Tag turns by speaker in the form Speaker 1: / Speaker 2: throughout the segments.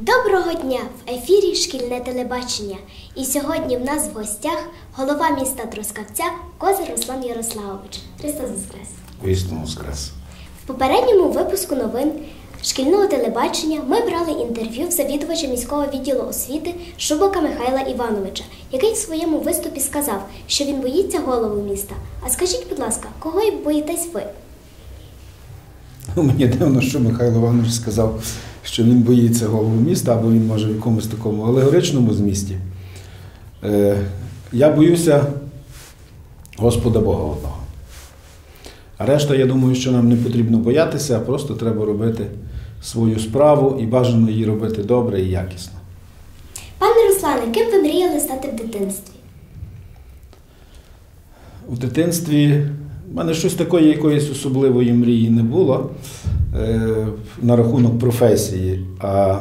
Speaker 1: Доброго дня! В ефірі шкільне телебачення. І сьогодні в нас в гостях голова міста Трускавця Козир Руслан Ярославович. Христос Воскрес!
Speaker 2: Вісно воскрес.
Speaker 1: В попередньому випуску новин шкільного телебачення ми брали інтерв'ю в завідувача міського відділу освіти Шубака Михайла Івановича, який в своєму виступі сказав, що він боїться голову міста. А скажіть, будь ласка, кого боїтесь ви?
Speaker 2: Мені дивно, що Михайло Іванович сказав, що він боїться голову міста, або він може в якомусь такому алегоричному змісті. Е, я боюся Господа Бога одного. А решта, я думаю, що нам не потрібно боятися, а просто треба робити свою справу і бажано її робити добре і якісно.
Speaker 1: Пане Руслане, ким ви мріяли стати в дитинстві?
Speaker 2: У дитинстві в мене щось такої якоїсь особливої мрії не було е, на рахунок професії. А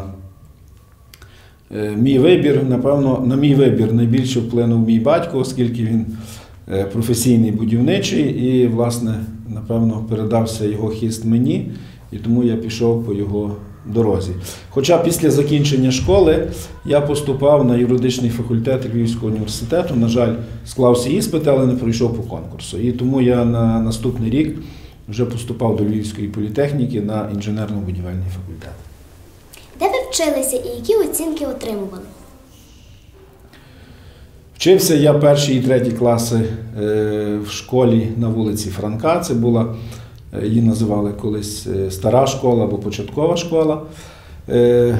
Speaker 2: е, мій вибір, напевно, на мій вибір найбільше вплинув мій батько, оскільки він е, професійний будівничий і, власне, напевно, передався його хіст мені, і тому я пішов по його дорозі. Хоча після закінчення школи я поступав на юридичний факультет Львівського університету. На жаль, склався іспит, але не пройшов по конкурсу. І тому я на наступний рік вже поступав до Львівської політехніки на інженерно-будівельний факультет.
Speaker 1: Де ви вчилися і які оцінки отримували?
Speaker 2: Вчився я перші і треті класи е, в школі на вулиці Франка. Це була, її називали колись е, стара школа або початкова школа. Е,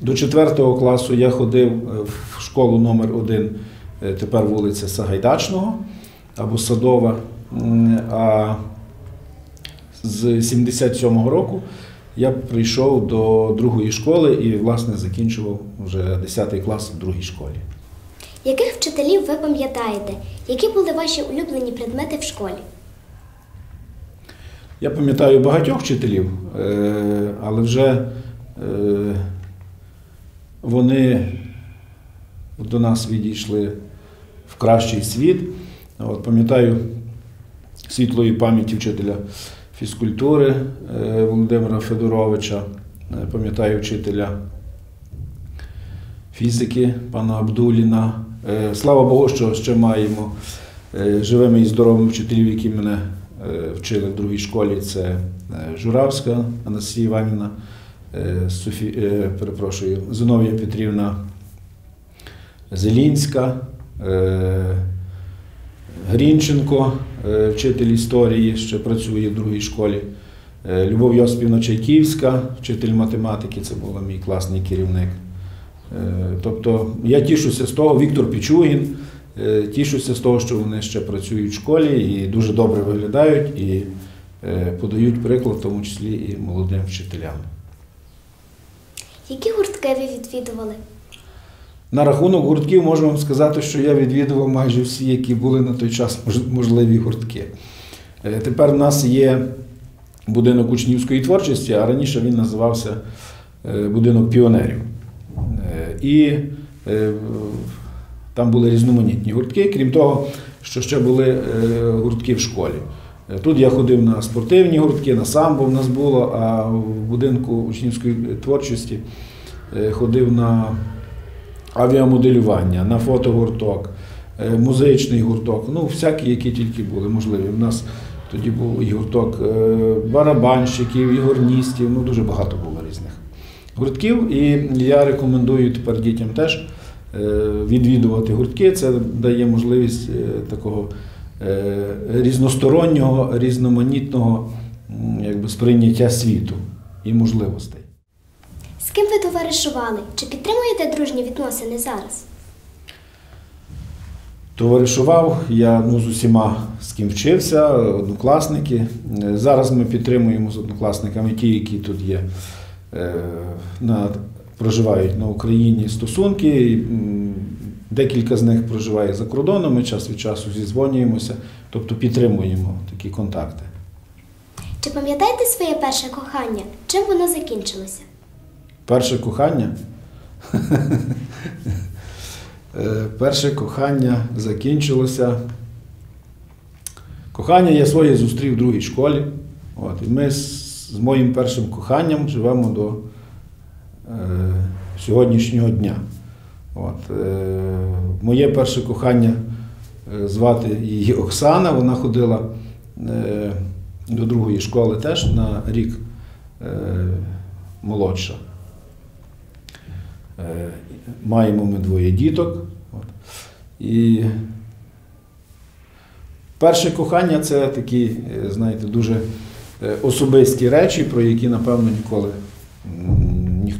Speaker 2: До четвертого класу я ходив е, в школу номер 1 тепер вулиця Сагайдачного або Садова. А з 77-го року я прийшов до другої школи і, власне, закінчував вже 10 клас в другій школі.
Speaker 1: Яких вчителів ви пам'ятаєте? Які були ваші улюблені предмети в школі?
Speaker 2: Я пам'ятаю багатьох вчителів, е, але вже е, вони до нас відійшли в кращий світ. От, Пам'ятаю світлої пам'яті вчителя фізкультури е, Володимира Федоровича, пам'ятаю вчителя фізики пана Абдуліна. Слава Богу, що ще маємо живими і здоровими вчителів, які мене вчили в другій школі. Це е, Журавська Анастасія Іванівна, е, Софі, е, перепрошую, Зиновія Петрівна Зелінська, е, Грінченко, е, вчитель історії, ще працює в другій школі. Е, Любов Йосипівна Чайківська, вчитель математики, це був мій класний керівник. Е, Тобто я тішуся з того, Віктор Пічугін, е, тішуся з того, що вони ще працюють в школі і дуже добре виглядають і е, подають приклад, в тому числі і молодим вчителям.
Speaker 1: Які гуртки ви відвідували?
Speaker 2: На рахунок гуртків можу вам сказати, що я відвідував майже всі, які були на той час можливі гуртки. Е, Тепер в нас є будинок учнівської творчості, а раніше він називався е, будинок піонерів. Е, І е, там були різноманітні гуртки, крім того, що ще були е, гуртки в школі. Е, Тут я ходив на спортивні гуртки, на самбо в нас було, а в будинку учнівської творчості е, ходив на авіамоделювання, на фотогурток, музичний гурток, ну, всякі, які тільки були можливі. У нас тоді був і гурток барабанщиків, і горністів, ну дуже багато було різних гуртків. І я рекомендую тепер дітям теж відвідувати гуртки. Це дає можливість е, такого е, різностороннього, різноманітного якби, сприйняття світу і можливостей.
Speaker 1: З ким ви товаришували? Чи підтримуєте дружні відносини зараз?
Speaker 2: Товаришував я ну, з усіма, з ким вчився, однокласники. Е, Зараз ми підтримуємо з однокласниками ті, які тут є, е, на, проживають на Україні стосунки. Декілька з них проживає за кордоном, ми час від часу зізвонюємося, тобто підтримуємо такі контакти.
Speaker 1: Чи пам'ятаєте своє перше кохання? Чим воно закінчилося?
Speaker 2: Перше кохання. Е, Перше кохання закінчилося. Кохання я своє зустрів в другій школі. От, і ми з, моїм першим коханням живемо до сьогоднішнього дня. От, е, моє перше кохання е, звати її Оксана, вона ходила е, до другої школи теж на рік е, молодша. Е, маємо ми двоє діток. От. І перше кохання це такі, е, знаєте, дуже е, особисті речі, про які, напевно, ніколи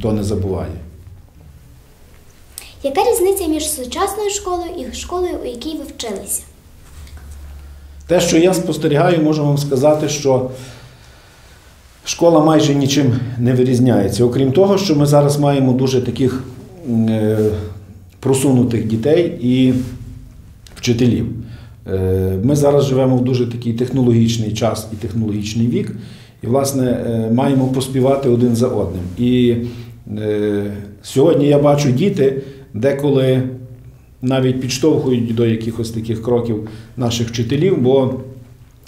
Speaker 2: ніхто не забуває.
Speaker 1: Яка різниця між сучасною школою і школою, у якій ви вчилися?
Speaker 2: Те, що я спостерігаю, можу вам сказати, що школа майже нічим не вирізняється. Окрім того, що ми зараз маємо дуже таких е, просунутих дітей і вчителів. Е, Ми зараз живемо в дуже такий технологічний час і технологічний вік, і, власне, е, маємо поспівати один за одним. І сьогодні я бачу діти, деколи навіть підштовхують до якихось таких кроків наших вчителів, бо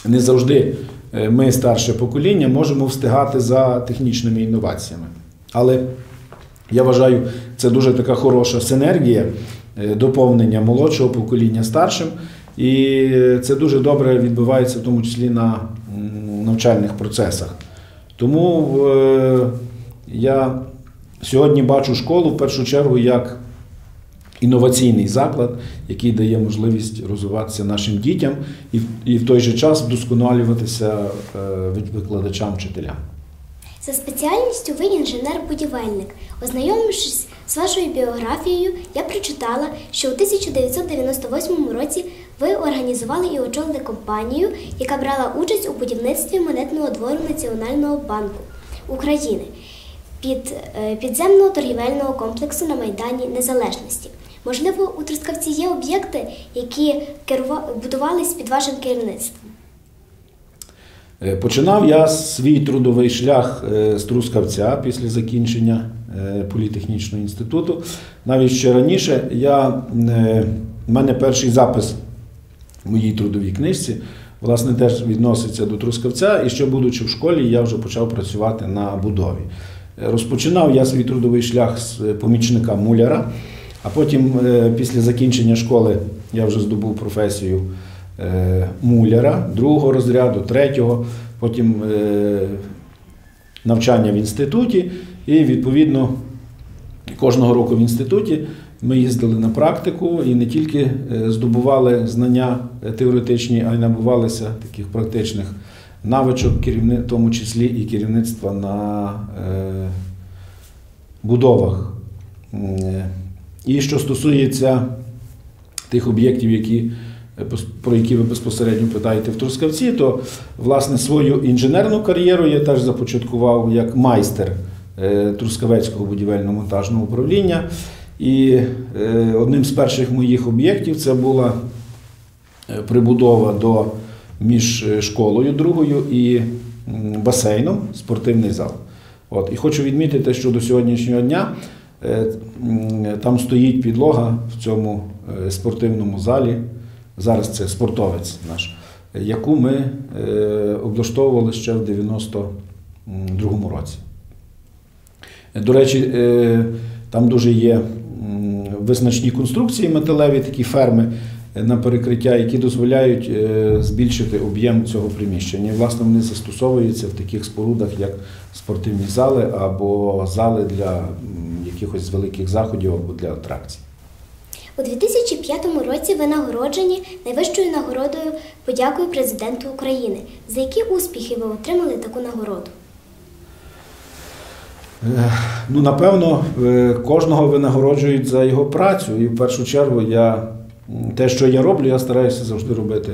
Speaker 2: не завжди е, ми, старше покоління, можемо встигати за технічними інноваціями. Але я вважаю, це дуже така хороша синергія е, доповнення молодшого покоління старшим. І е, це дуже добре відбувається, в тому числі на навчальних процесах. Тому е, я сьогодні бачу школу в першу чергу як інноваційний заклад, який дає можливість розвиватися нашим дітям і, в- і в той же час вдосконалюватися е, викладачам, вчителям.
Speaker 1: За спеціальністю ви інженер-будівельник. Ознайомившись з вашою біографією, я прочитала, що у 1998 році ви організували і очолили компанію, яка брала участь у будівництві монетного двору Національного банку України під е, підземного торгівельного комплексу на Майдані Незалежності. Можливо, у Трускавці є об'єкти, які будувались під вашим керівництвом.
Speaker 2: Е, Починав я свій трудовий шлях е, з Трускавця після закінчення політехнічного інституту. Навіть ще раніше я, в мене перший запис в моїй трудовій книжці власне теж відноситься до Трускавця, і ще будучи в школі, я вже почав працювати на будові. Розпочинав я свій трудовий шлях з е, помічника муляра, а потім, е, після закінчення школи, я вже здобув професію е, муляра другого розряду, третього, потім навчання в інституті, і відповідно кожного року в інституті ми їздили на практику і не тільки здобували знання теоретичні, а й набувалися таких практичних навичок, в тому числі і керівництва на е, будовах. Е, І що стосується тих об'єктів, які, е, про які ви безпосередньо питаєте в Трускавці, то власне свою інженерну кар'єру я теж започаткував як майстер е, Трускавецького будівельно-монтажного управління. І одним з перших моїх об'єктів це була прибудова до між е, школою другою і басейном, спортивний зал. От. І хочу відмітити, що до сьогоднішнього дня е, там стоїть підлога в цьому е, спортивному залі. Зараз це спортовець наш, яку ми облаштовували ще в 92-му році. До речі, там дуже є визначні конструкції металеві, такі ферми на перекриття, які дозволяють е, збільшити об'єм цього приміщення. І, власне, вони застосовуються в таких спорудах, як спортивні зали або зали для якихось великих заходів або для атракцій.
Speaker 1: У 2005 році ви нагороджені найвищою нагородою подякою президенту України. За які успіхи ви отримали таку нагороду?
Speaker 2: Е, Ну, напевно, е, кожного винагороджують за його працю. І в першу чергу я те, що я роблю, я стараюся завжди робити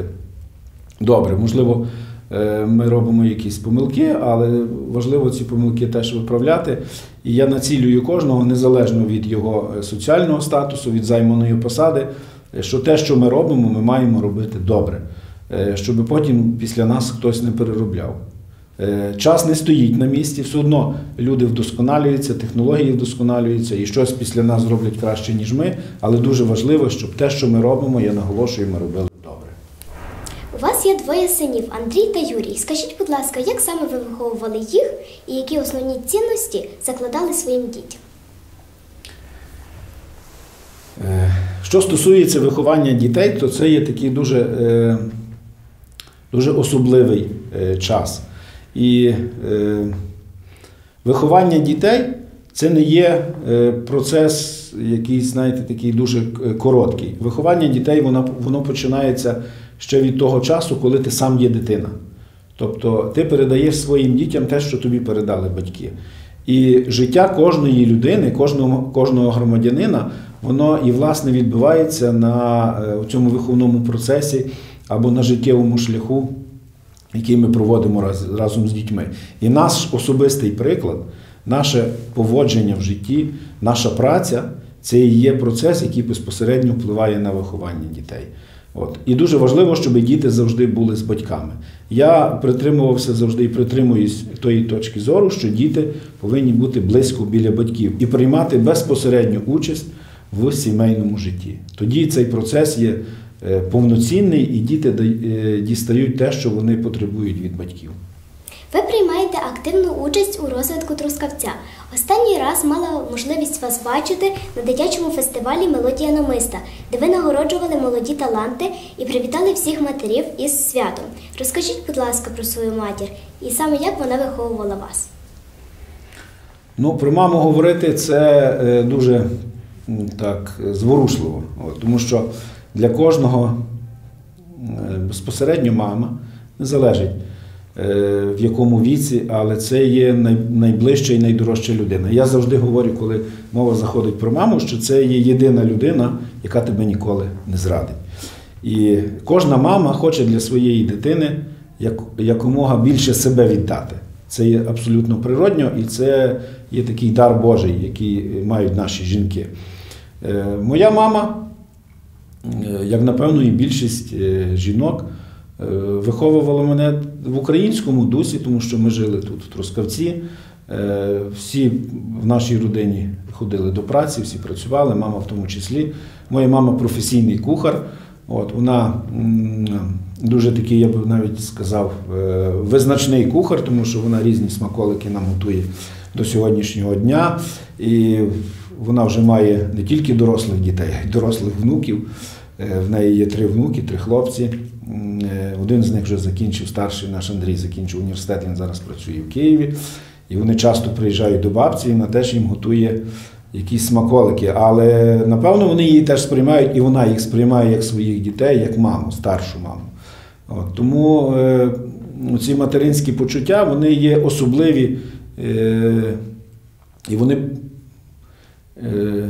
Speaker 2: добре. Можливо, е, ми робимо якісь помилки, але важливо ці помилки теж виправляти. І я націлюю кожного, незалежно від його е, соціального статусу, від займаної посади, е, що те, що ми робимо, ми маємо робити добре, щоб потім після нас хтось не переробляв. Е, Час не стоїть на місці, все одно люди вдосконалюються, технології вдосконалюються і щось після нас зроблять краще, ніж ми. Але дуже важливо, щоб те, що ми робимо, я наголошую, ми робили добре.
Speaker 1: У вас є двоє синів Андрій та Юрій. Скажіть, будь ласка, як саме ви виховували їх і які основні цінності закладали своїм дітям?
Speaker 2: Що стосується виховання дітей, то це є такий дуже, е, дуже особливий е, час. І е, виховання дітей це не є е, процес, який, знаєте, такий дуже е, короткий. Виховання дітей воно, воно починається ще від того часу, коли ти сам є дитина. Тобто ти передаєш своїм дітям те, що тобі передали батьки. І життя кожної людини, кожного, кожного громадянина, воно і власне відбувається на е, цьому виховному процесі або на життєвому шляху, який ми проводимо раз, разом з дітьми. І наш особистий приклад, наше поводження в житті, наша праця це і є процес, який безпосередньо впливає на виховання дітей. От. І дуже важливо, щоб діти завжди були з батьками. Я притримувався завжди і притримуюсь тої точки зору, що діти повинні бути близько біля батьків і приймати безпосередню участь в сімейному житті. Тоді цей процес є повноцінний, і діти е, дістають те, що вони потребують від батьків.
Speaker 1: Ви приймаєте активну участь у розвитку Трускавця. Останній раз мала можливість вас бачити на дитячому фестивалі Мелодія намиста, де ви нагороджували молоді таланти і привітали всіх матерів із святом. Розкажіть, будь ласка, про свою матір і саме як вона виховувала вас.
Speaker 2: Ну, про маму говорити це е, дуже так зворушливо, тому що для кожного е, безпосередньо мама не залежить е, в якому віці, але це є найближча і найдорожча людина. Я завжди говорю, коли мова заходить про маму, що це є єдина людина, яка тебе ніколи не зрадить. І кожна мама хоче для своєї дитини якомога більше себе віддати. Це є абсолютно природньо і це є такий дар Божий, який мають наші жінки. Е, Моя мама, як напевно, і більшість е, жінок, е, виховувала мене в українському дусі, тому що ми жили тут, в Трускавці. Е, Всі в нашій родині ходили до праці, всі працювали, мама в тому числі. Моя мама професійний кухар. От, вона дуже такий, я б навіть сказав, визначний кухар, тому що вона різні смаколики нам готує до сьогоднішнього дня. І вона вже має не тільки дорослих дітей, а й дорослих внуків. Е, В неї є три внуки, три хлопці. Е, Один з них вже закінчив, старший наш Андрій закінчив університет, він зараз працює в Києві. І вони часто приїжджають до бабці, і вона теж їм готує якісь смаколики. Але напевно вони її теж сприймають, і вона їх сприймає як своїх дітей, як маму, старшу маму. От, тому е, ці материнські почуття вони є особливі, е, і вони, е,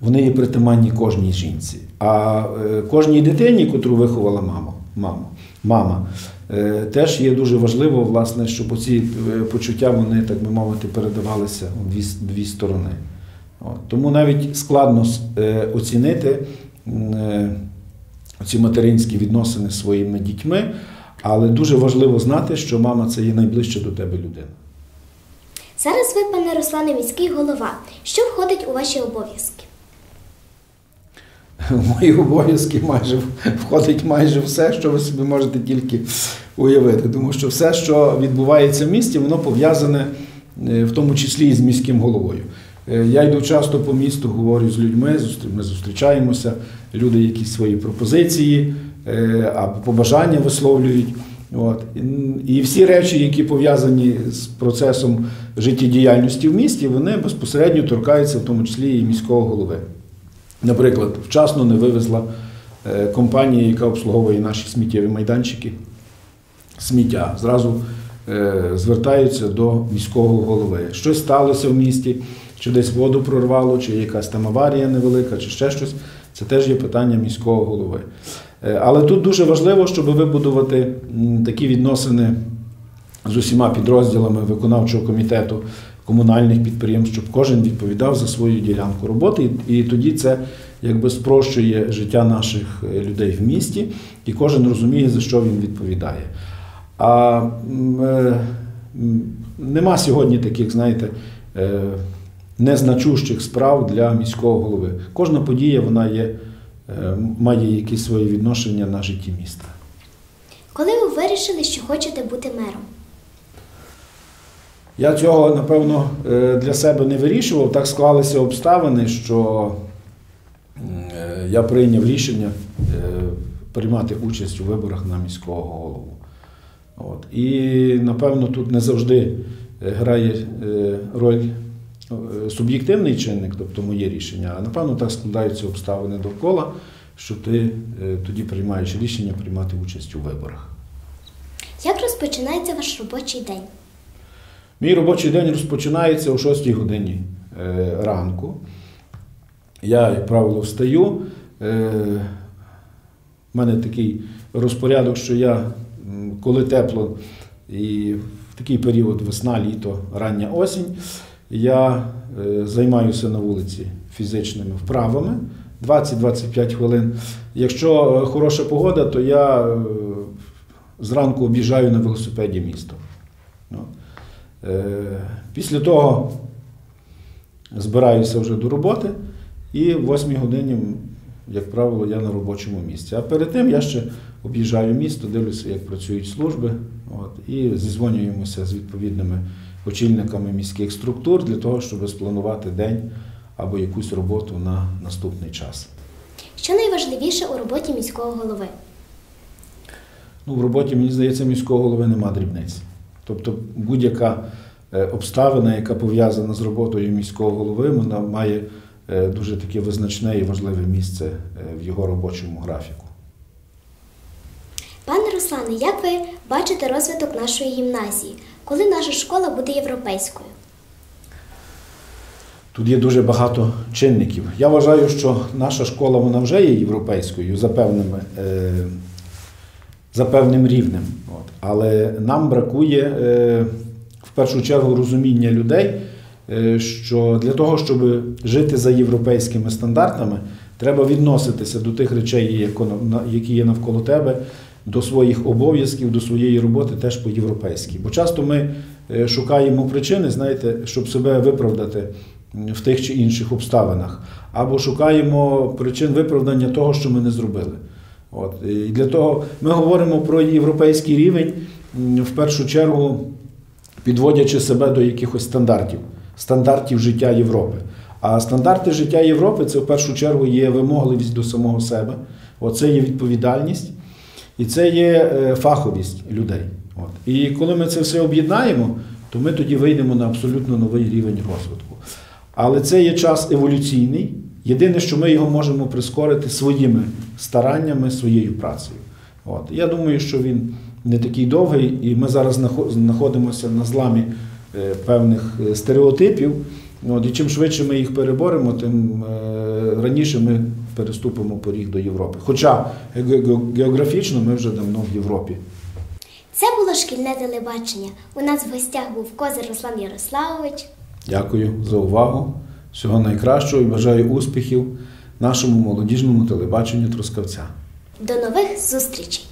Speaker 2: вони є притаманні кожній жінці. А е, кожній дитині, котру виховала мама, мама, мама е, теж є дуже важливо, власне, щоб ці почуття вони, так би мовити, передавалися у дві, дві сторони. От, тому навіть складно е, оцінити. Е, ці материнські відносини з своїми дітьми, але дуже важливо знати, що мама це є найближча до тебе людина.
Speaker 1: Зараз ви, пане Руслане, міський голова. Що входить у ваші обов'язки?
Speaker 2: В мої обов'язки майже входить майже все, що ви собі можете тільки уявити. Тому що все, що відбувається в місті, воно пов'язане е, в тому числі і з міським головою. Е, Я йду часто по місту, говорю з людьми, ми зустрічаємося, люди якісь свої пропозиції е, або побажання висловлюють. От. І- І всі речі, які пов'язані з процесом життєдіяльності в місті, вони безпосередньо торкаються, в тому числі і міського голови. Наприклад, вчасно не вивезла е, компанія, яка обслуговує наші сміттєві майданчики, сміття. Зразу е, звертаються до міського голови. Щось сталося в місті, чи десь воду прорвало, чи якась там аварія невелика, чи ще щось. Це теж є питання міського голови. Е, Але тут дуже важливо, щоб вибудувати такі відносини з усіма підрозділами виконавчого комітету комунальних підприємств, щоб кожен відповідав за свою ділянку роботи, і, тоді це якби спрощує життя наших е, людей в місті, і кожен розуміє, за що він відповідає. А е, нема сьогодні таких, знаєте, е, незначущих справ для міського голови. Кожна подія вона є, має якісь свої відношення на житті міста.
Speaker 1: Коли ви вирішили, що хочете бути мером?
Speaker 2: Я цього, напевно, е, для себе не вирішував. Так склалися обставини, що е, я прийняв рішення е, приймати участь у виборах на міського голову. От. І напевно тут не завжди грає роль суб'єктивний чинник, тобто моє рішення, а напевно так складаються обставини довкола, що ти тоді приймаєш рішення приймати участь у виборах.
Speaker 1: Як розпочинається ваш робочий день?
Speaker 2: Мій робочий день розпочинається о 6 годині е, ранку. Я, як правило, встаю. Е, У мене такий розпорядок, що я, коли тепло і в такий період весна, літо, рання осінь, я е, займаюся на вулиці фізичними вправами 20-25 хвилин. Якщо е, хороша погода, то я е, зранку об'їжджаю на велосипеді місто. Е, Після того збираюся вже до роботи, і в 8 годині, як правило, я на робочому місці. А перед тим я ще об'їжджаю місто, дивлюся, як працюють служби, от, і зізвонюємося з відповідними очільниками міських структур для того, щоб спланувати день або якусь роботу на наступний час.
Speaker 1: Що найважливіше у роботі міського голови?
Speaker 2: Ну, в роботі, мені здається, міського голови нема дрібниць. Тобто будь-яка е, обставина, яка пов'язана з роботою міського голови, вона має е, дуже таке визначне і важливе місце е, в його робочому графіку.
Speaker 1: Пане Руслане, як ви бачите розвиток нашої гімназії? Коли наша школа буде європейською?
Speaker 2: Тут є дуже багато чинників. Я вважаю, що наша школа вона вже є європейською за, певними, за певним рівнем. От. Але нам бракує е, в першу чергу розуміння людей, е, що для того, щоб жити за європейськими стандартами, треба відноситися до тих речей, які є навколо тебе, до своїх обов'язків, до своєї роботи теж по-європейськи. Бо часто ми е, шукаємо причини, знаєте, щоб себе виправдати в тих чи інших обставинах, або шукаємо причин виправдання того, що ми не зробили. От. І для того ми говоримо про європейський рівень в першу чергу, підводячи себе до якихось стандартів, стандартів життя Європи. А стандарти життя Європи це в першу чергу є вимогливість до самого себе, Оце є відповідальність і це є е, фаховість людей. От. І коли ми це все об'єднаємо, то ми тоді вийдемо на абсолютно новий рівень розвитку. Але це є час еволюційний. Єдине, що ми його можемо прискорити своїми стараннями, своєю працею. От. Я думаю, що він не такий довгий, і ми зараз знаходимося на зламі е, певних е, стереотипів. От, і чим швидше ми їх переборемо, тим е, раніше ми переступимо поріг до Європи. Хоча ге- ге- географічно ми вже давно в Європі.
Speaker 1: Це було шкільне телебачення. У нас в гостях був козир Руслан Ярославович.
Speaker 2: Дякую за увагу. Всього найкращого і бажаю успіхів нашому молодіжному телебаченню Трускавця.
Speaker 1: До нових зустрічей!